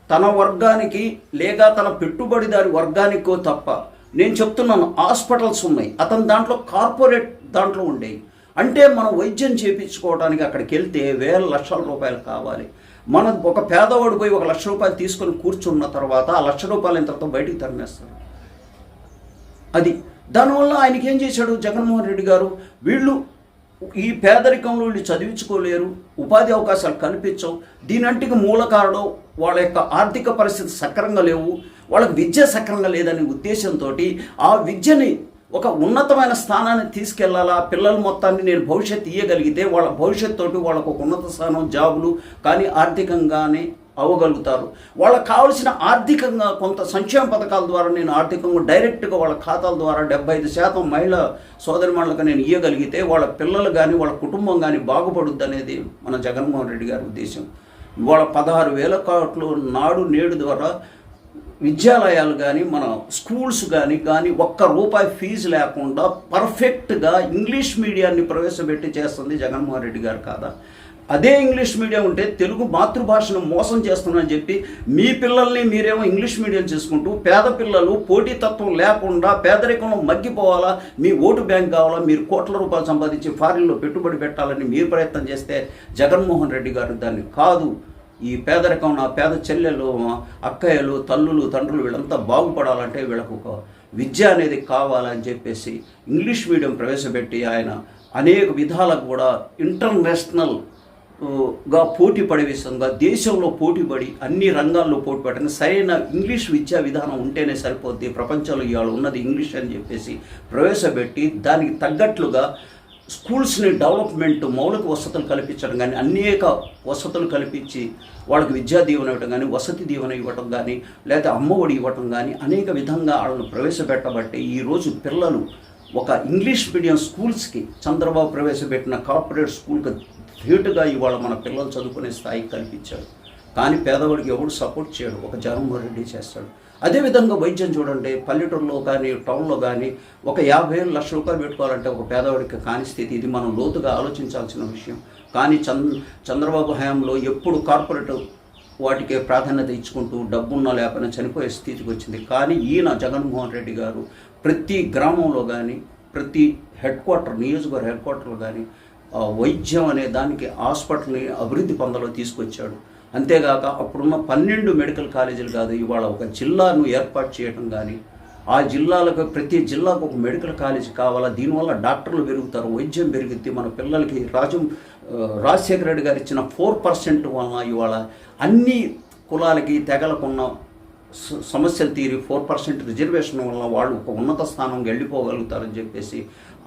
తన వర్గానికి లేక తన పెట్టుబడిదారి వర్గానికో తప్ప నేను చెప్తున్నాను హాస్పిటల్స్ ఉన్నాయి. అతని దాంట్లో కార్పొరేట్ దాంట్లో ఉండేవి. అంటే మనం వైద్యం చేయించుకోవడానికి అక్కడికి వెళ్తే వేల లక్షల రూపాయలు కావాలి. మన ఒక పేదవాడు పోయి ఒక లక్ష రూపాయలు తీసుకొని కూర్చున్న తర్వాత ఆ లక్ష రూపాయలు ఇంతతో బయటికి తరిమేస్తారు. అది. దానివల్ల ఆయనకి ఏం చేశాడు జగన్మోహన్ రెడ్డి గారు? వీళ్ళు ఈ పేదరికంలో వీళ్ళు చదివించుకోలేరు ఉపాధి అవకాశాలు కనిపించవు. దీనంటికి మూల కారణం వాళ్ళ యొక్క ఆర్థిక పరిస్థితి సక్రంగా లేవు. వాళ్ళకి విద్య సక్రంగా లేదనే ఉద్దేశంతో ఆ విద్యని ఒక ఉన్నతమైన స్థానాన్ని తీసుకెళ్ళాలా? పిల్లల మొత్తాన్ని నేను భవిష్యత్తు ఇయ్యగలిగితే వాళ్ళ భవిష్యత్తుతో వాళ్ళకు ఒక ఉన్నత స్థానం జాబులు కానీ ఆర్థికంగానే అవ్వగలుగుతారు. వాళ్ళకి కావలసిన ఆర్థికంగా కొంత సంక్షేమ పథకాల ద్వారా నేను ఆర్థికంగా డైరెక్ట్గా వాళ్ళ ఖాతాల ద్వారా డెబ్బై ఐదు శాతం మహిళ సోదరిమణులకు నేను ఇవ్వగలిగితే వాళ్ళ పిల్లలు కానీ వాళ్ళ కుటుంబం కానీ బాగుపడుద్ది అనేది మన జగన్మోహన్ రెడ్డి గారి ఉద్దేశం. ఇవాళ పదహారు వేల కోట్లు నాడు నేడు ద్వారా విద్యాలయాలు కానీ మన స్కూల్స్ కానీ కానీ ఒక్క రూపాయి ఫీజు లేకుండా పర్ఫెక్ట్గా ఇంగ్లీష్ మీడియాన్ని ప్రవేశపెట్టి చేస్తుంది జగన్మోహన్ రెడ్డి గారు కాదా? అదే ఇంగ్లీష్ మీడియం ఉంటే తెలుగు మాతృభాషను మోసం చేస్తున్నారని చెప్పి మీ పిల్లల్ని మీరేమో ఇంగ్లీష్ మీడియం చేసుకుంటూ పేద పిల్లలు పోటీతత్వం లేకుండా పేదరికంలో మగ్గిపోవాలా మీ ఓటు బ్యాంక్ కావాలా మీరు కోట్ల రూపాయలు సంపాదించి ఫారిన్లో పెట్టుబడి పెట్టాలని మీరు ప్రయత్నం చేస్తే జగన్మోహన్ రెడ్డి గారు దాన్ని కాదు. ఈ పేదరికం నా పేద చెల్లెలు మా అక్కయ్యలు తల్లులు తండ్రులు వీళ్ళంతా బాగుపడాలంటే వీళ్ళకు ఒక విద్య అనేది కావాలని చెప్పేసి ఇంగ్లీష్ మీడియం ప్రవేశపెట్టి ఆయన అనేక విధాలకు కూడా ఇంటర్నేషనల్గా పోటీ పడే విషయంగా దేశంలో పోటీపడి అన్ని రంగాల్లో పోటీ పడని సరైన ఇంగ్లీష్ విద్యా విధానం ఉంటేనే సరిపోద్ది. ప్రపంచంలో ఇవాళ ఉన్నది ఇంగ్లీష్ అని చెప్పేసి ప్రవేశపెట్టి దానికి తగ్గట్లుగా స్కూల్స్ని డెవలప్మెంట్ మౌలిక వసతులు కల్పించడం కానీ అనేక వసతులు కల్పించి వాళ్ళకి విద్యా దీవెన ఇవ్వడం కానీ వసతి దీవెన ఇవ్వటం కానీ లేదా అమ్మఒడి ఇవ్వటం కానీ అనేక విధంగా వాళ్ళని ప్రవేశపెట్టబట్టి ఈరోజు పిల్లలు ఒక ఇంగ్లీష్ మీడియం స్కూల్స్కి చంద్రబాబు ప్రవేశపెట్టిన కార్పొరేట్ స్కూల్కి ధీటుగా ఇవాళ మన పిల్లలు చదువుకునే స్థాయికి కల్పించాడు కానీ పేదవాడికి ఎవడు సపోర్ట్ చేయడు. ఒక జగన్మోహన్ రెడ్డి చేస్తాడు. అదేవిధంగా వైద్యం చూడండి పల్లెటూరులో కానీ టౌన్లో కానీ ఒక యాభై వేలు లక్ష రూపాయలు పెట్టుకోవాలంటే ఒక పేదవాడికి కాని స్థితి. ఇది మనం లోతుగా ఆలోచించాల్సిన విషయం. కానీ చంద్ర చంద్రబాబు హయాంలో ఎప్పుడు కార్పొరేట్ వాటికి ప్రాధాన్యత ఇచ్చుకుంటూ డబ్బున్నా లేకపోయినా చనిపోయే స్థితికి వచ్చింది. కానీ ఈయన జగన్మోహన్ రెడ్డి గారు ప్రతి గ్రామంలో కానీ ప్రతి హెడ్ క్వార్టర్ నియోజకవర్గ హెడ్ క్వార్టర్లో కానీ వైద్యం అనే దానికి హాస్పిటల్ని అభివృద్ధి పొందలో తీసుకొచ్చాడు. అంతేగాక అప్పుడున్న పన్నెండు మెడికల్ కాలేజీలు కాదు ఇవాళ ఒక జిల్లాను ఏర్పాటు చేయడం కానీ ఆ జిల్లాలకు ప్రతి జిల్లాకు ఒక మెడికల్ కాలేజ్ కావాలా? దీనివల్ల డాక్టర్లు పెరుగుతారు వైద్యం పెరుగుద్ది. మన పిల్లలకి రాజు రాజశేఖర రెడ్డి గారు ఇచ్చిన ఫోర్ పర్సెంట్ వలన ఇవాళ అన్ని కులాలకి తెగలకున్న సమస్యలు తీరి ఫోర్ పర్సెంట్ రిజర్వేషన్ వల్ల వాళ్ళు ఒక ఉన్నత స్థానంకి వెళ్ళిపోగలుగుతారని చెప్పేసి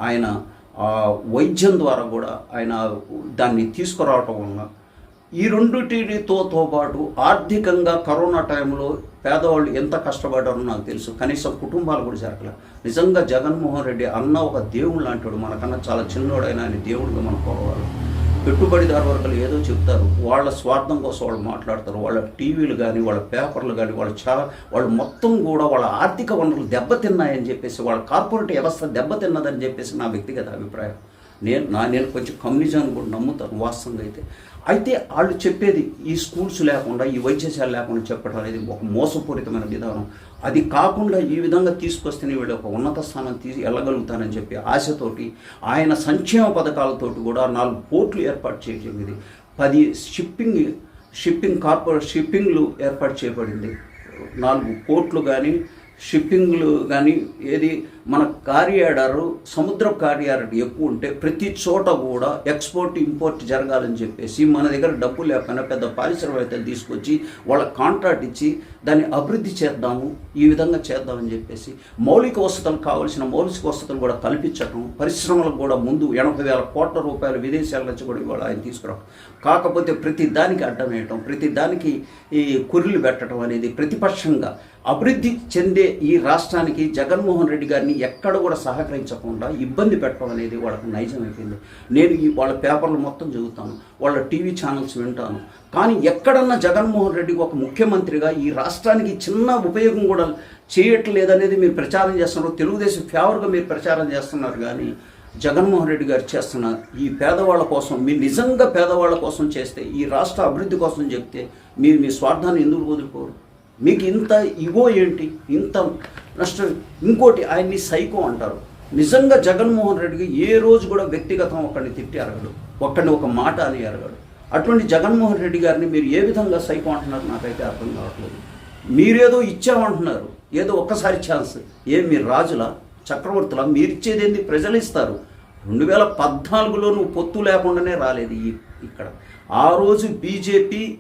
ఆయన ఆ వైద్యం ద్వారా కూడా ఆయన దాన్ని తీసుకురావటం వలన ఈ రెండుటితో పాటు ఆర్థికంగా కరోనా టైంలో పేదవాళ్ళు ఎంత కష్టపడ్డారో నాకు తెలుసు. కనీసం కుటుంబాలు కూడా జరగలే. నిజంగా జగన్మోహన్ రెడ్డి అన్న ఒక దేవుడు లాంటివాడు. మనకన్నా చాలా చిన్నోడైన ఆయన దేవుడిగా మనం కోరవాలి పెట్టుబడిదారు వర్గాలు ఏదో చెప్తారు. వాళ్ళ స్వార్థం కోసం వాళ్ళు మాట్లాడతారు. వాళ్ళ టీవీలు కానీ వాళ్ళ పేపర్లు కానీ వాళ్ళు చాలా వాళ్ళు మొత్తం కూడా వాళ్ళ ఆర్థిక వనరులు దెబ్బతిన్నాయని చెప్పేసి వాళ్ళ కార్పొరేట్ వ్యవస్థ దెబ్బతిన్నదని చెప్పేసి నా వ్యక్తిగత అభిప్రాయం. నేను నా నేను కొంచెం కమ్యూనిజం కూడా నమ్ముతాను వాస్తవంగా అయితే. అయితే వాళ్ళు చెప్పేది ఈ స్కూల్స్ లేకుండా ఈ వైద్యశాల లేకుండా చెప్పడం అనేది ఒక మోసపూరితమైన విధానం. అది కాకుండా ఈ విధంగా తీసుకొస్తేనే వీళ్ళు ఒక ఉన్నత స్థానం తీసి వెళ్ళగలుగుతానని చెప్పి ఆశతోటి ఆయన సంక్షేమ పథకాలతోటి కూడా నాలుగు పోర్ట్లు ఏర్పాటు చేయడం ఇది. పది షిప్పింగ్ షిప్పింగ్ కార్పొరేట్ షిప్పింగ్లు ఏర్పాటు చేయబడింది. నాలుగు పోర్ట్లు కానీ షిప్పింగ్లు కానీ ఏది మన కార్యాడర్ సముద్ర కార్యాడర్ ఎక్కువ ఉంటే ప్రతి చోట కూడా ఎక్స్పోర్ట్ ఇంపోర్ట్ జరగాలని చెప్పేసి మన దగ్గర డబ్బు లేకపోయినా పెద్ద పారిశ్రామికవేత్తలు తీసుకొచ్చి వాళ్ళ కాంట్రాక్ట్ ఇచ్చి దాన్ని అభివృద్ధి చేద్దాము ఈ విధంగా చేద్దామని చెప్పేసి మౌలిక వసతులు కావాల్సిన మౌలిక వసతులు కూడా కల్పించటం పరిశ్రమలకు కూడా ముందు ఎనభై వేల కోట్ల రూపాయలు విదేశాల నుంచి కూడా ఇవాళ ఆయన తీసుకురావడం కాకపోతే ప్రతి దానికి అడ్డం వేయటం ప్రతి దానికి ఈ కుర్రీలు పెట్టడం అనేది ప్రతిపక్షంగా అభివృద్ధి చెందే ఈ రాష్ట్రానికి జగన్మోహన్ రెడ్డి గారిని ఎక్కడ కూడా సహకరించకుండా ఇబ్బంది పెట్టడం అనేది వాళ్ళకు నైజమైపోయింది. నేను ఈ వాళ్ళ పేపర్లు మొత్తం చదువుతాను వాళ్ళ టీవీ ఛానల్స్ వింటాను. కానీ ఎక్కడన్నా జగన్మోహన్ రెడ్డి ఒక ముఖ్యమంత్రిగా ఈ రాష్ట్రానికి చిన్న ఉపయోగం కూడా చేయట్లేదనేది మీరు ప్రచారం చేస్తున్నారు తెలుగుదేశం ఫేవర్గా మీరు ప్రచారం చేస్తున్నారు కానీ జగన్మోహన్ రెడ్డి గారు చేస్తున్న ఈ పేదవాళ్ళ కోసం మీరు నిజంగా పేదవాళ్ళ కోసం చేస్తే ఈ రాష్ట్ర అభివృద్ధి కోసం చెప్తే మీరు మీ స్వార్థాన్ని ఎందుకు వదులుకోరు? మీకు ఇంత ఇగో ఏంటి? ఇంత నష్టం. ఇంకోటి ఆయన్ని సైకో అంటారు. నిజంగా జగన్మోహన్ రెడ్డికి ఏ రోజు కూడా వ్యక్తిగతం ఒకరిని తిట్టి అరగడు. ఒక్కడిని ఒక మాట అని అరగడు. అటువంటి జగన్మోహన్ రెడ్డి గారిని మీరు ఏ విధంగా సైకో అంటున్నారు నాకైతే అర్థం కావట్లేదు. మీరేదో ఇచ్చామంటున్నారు. ఏదో ఒక్కసారి ఛాన్స్. ఏం మీరు రాజుల చక్రవర్తుల మీరు ఇచ్చేది ఏంది? ప్రజలు ఇస్తారు. రెండు వేల పద్నాలుగులో నువ్వు పొత్తు లేకుండానే రాలేదు ఈ ఇక్కడ. ఆ రోజు బీజేపీ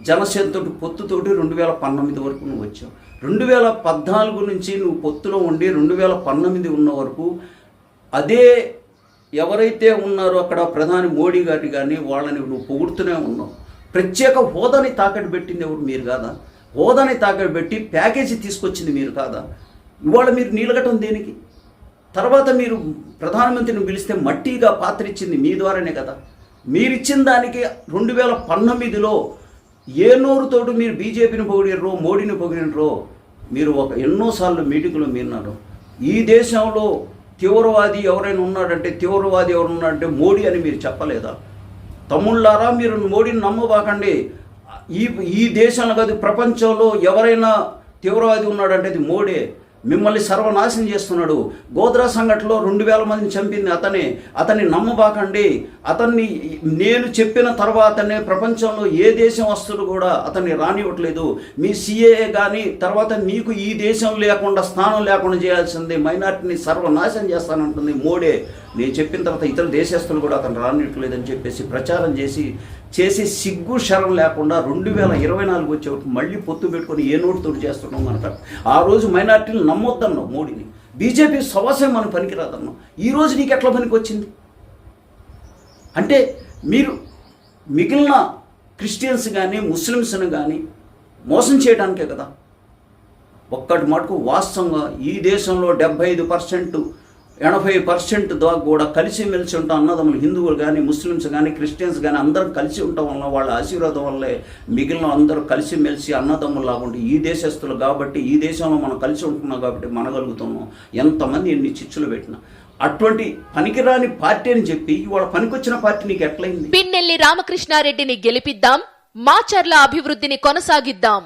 జనసేనతోటి పొత్తుతోటి రెండు వేల పంతొమ్మిది వరకు నువ్వు వచ్చావు. రెండు వేల పద్నాలుగు నుంచి నువ్వు పొత్తులో ఉండి రెండు వేల పంతొమ్మిది ఉన్న వరకు అదే ఎవరైతే ఉన్నారో అక్కడ ప్రధాని మోడీ గారిని కానీ వాళ్ళని నువ్వు పొగుడుతూనే ఉన్నావు. ప్రత్యేక హోదాని తాకట్టు పెట్టింది ఎవరు? మీరు కాదా? హోదాని తాకట్టు పెట్టి ప్యాకేజీ తీసుకొచ్చింది మీరు కాదా? ఇవాళ మీరు నీలగటం దేనికి? తర్వాత మీరు ప్రధానమంత్రిని పిలిస్తే మట్టిగా పాత్ర ఇచ్చింది మీ ద్వారానే కదా. మీరిచ్చిన దానికి రెండు వేల పంతొమ్మిదిలో ఏ నోరుతోటి మీరు బీజేపీని పొగిడినరో మోడీని పొగిడినరో మీరు ఒక ఎన్నోసార్లు మీటింగ్లో మీరున్నారు ఈ దేశంలో తీవ్రవాది ఎవరైనా ఉన్నాడంటే తీవ్రవాది ఎవరు ఉన్నాడంటే మోడీ అని మీరు చెప్పలేదా? తమ్ముళ్ళారా మీరు మోడీని నమ్మబాకండి. ఈ ఈ దేశంలో కాదు ప్రపంచంలో ఎవరైనా తీవ్రవాది ఉన్నాడంటే అది మోడే. మిమ్మల్ని సర్వనాశనం చేస్తున్నాడు. గోద్రా సంఘటనలో రెండు వేల మందిని చంపింది అతనే. అతన్ని నమ్మబాకండి. అతన్ని నేను చెప్పిన తర్వాతనే ప్రపంచంలో ఏ దేశం వస్తువులు కూడా అతన్ని రానివ్వట్లేదు. మీ సిఏఏ కానీ తర్వాత మీకు ఈ దేశం లేకుండా స్థానం లేకుండా చేయాల్సింది మైనార్టీని సర్వనాశనం చేస్తానంటుంది మోడే. నేను చెప్పిన తర్వాత ఇతర దేశస్తులు కూడా అతను రానివ్వట్లేదని చెప్పేసి ప్రచారం చేసి చేసి సిగ్గు శరం లేకుండా రెండు వేల ఇరవై నాలుగు వచ్చే మళ్ళీ పొత్తు పెట్టుకొని ఏ నోటుతోటి చేస్తున్నాం మనక ఆ రోజు మైనార్టీలు నమ్మొద్దన్నావు మోడీని. బీజేపీ సవసే మనం పనికిరాదన్నాం ఈ రోజు నీకు ఎట్లా పనికి వచ్చింది? అంటే మీరు మిగిలిన క్రిస్టియన్స్ కానీ ముస్లిమ్స్ని కానీ మోసం చేయడానికే కదా. ఒక్కటి మటుకు వాస్తవంగా ఈ దేశంలో డెబ్బై ఐదు పర్సెంట్ ఎనభై పర్సెంట్ దాకా కూడా కలిసిమెలిసి ఉంటాం అన్నదమ్ములు. హిందువులు కానీ ముస్లిమ్స్ కానీ క్రిస్టియన్స్ కానీ అందరం కలిసి ఉండటం వల్ల వాళ్ళ ఆశీర్వాదం వల్లే మిగిలిన అందరూ కలిసిమెలిసి అన్నదమ్ములు లాగుంటే ఈ దేశస్తులు కాబట్టి ఈ దేశంలో మనం కలిసి ఉంటున్నాం కాబట్టి మనగలుగుతున్నాం. ఎంతమంది ఎన్ని చిచ్చులు పెట్టినా. అటువంటి పనికిరాని పార్టీ అని చెప్పి ఇవాళ పనికొచ్చిన పార్టీ నీకు ఎట్లయింది? పిన్నెల్లి రామకృష్ణారెడ్డిని గెలిపిద్దాం మాచర్ల అభివృద్ధిని కొనసాగిద్దాం.